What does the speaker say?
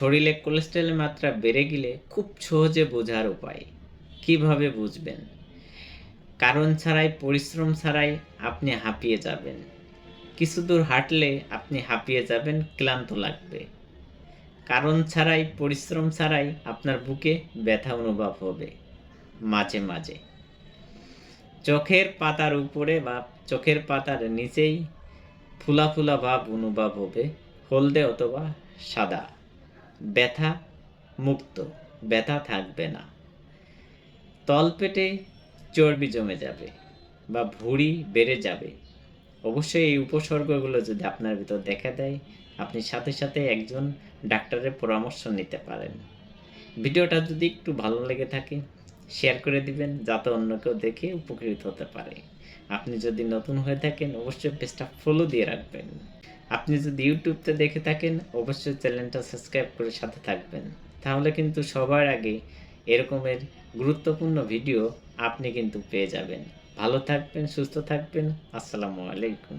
শরীরে কোলেস্টেরলের মাত্রা বেড়ে গেলে খুব সহজে বোঝার উপায়। কীভাবে বুঝবেন? কারণ ছাড়াই, পরিশ্রম ছাড়াই আপনি হাঁপিয়ে যাবেন। কিছু দূর হাঁটলে আপনি হাঁপিয়ে যাবেন, ক্লান্ত লাগবে। কারণ ছাড়াই, পরিশ্রম ছাড়াই আপনার বুকে ব্যথা অনুভব হবে, মাঝে মাঝে। চোখের পাতার উপরে বা চোখের পাতার নিচেই ফুলা ফুলা ভাব অনুভব হবে, হলদে অথবা সাদা। ব্যথা মুক্ত ব্যথা থাকবে না। তলপেটে চর্বি জমে যাবে বা ভুঁড়ি বেড়ে যাবে। অবশ্যই এই উপসর্গগুলো যদি আপনার ভিতর দেখা দেয়, আপনি সাথে সাথে একজন ডাক্তারের পরামর্শ নিতে পারেন। ভিডিওটা যদি একটু ভালো লেগে থাকে, শেয়ার করে দিবেন যাতে অন্য কেউ দেখে উপকৃত হতে পারে। আপনি যদি নতুন হয়ে থাকেন, অবশ্যই পেজটা ফলো দিয়ে রাখবেন। আপনি যদি ইউটিউবতে দেখে থাকেন, অবশ্যই চ্যানেলটা সাবস্ক্রাইব করে সাথে থাকবেন। তাহলে কিন্তু সবার আগে এরকমের গুরুত্বপূর্ণ ভিডিও আপনি কিন্তু পেয়ে যাবেন। ভালো থাকবেন, সুস্থ থাকবেন। আসসালামু আলাইকুম।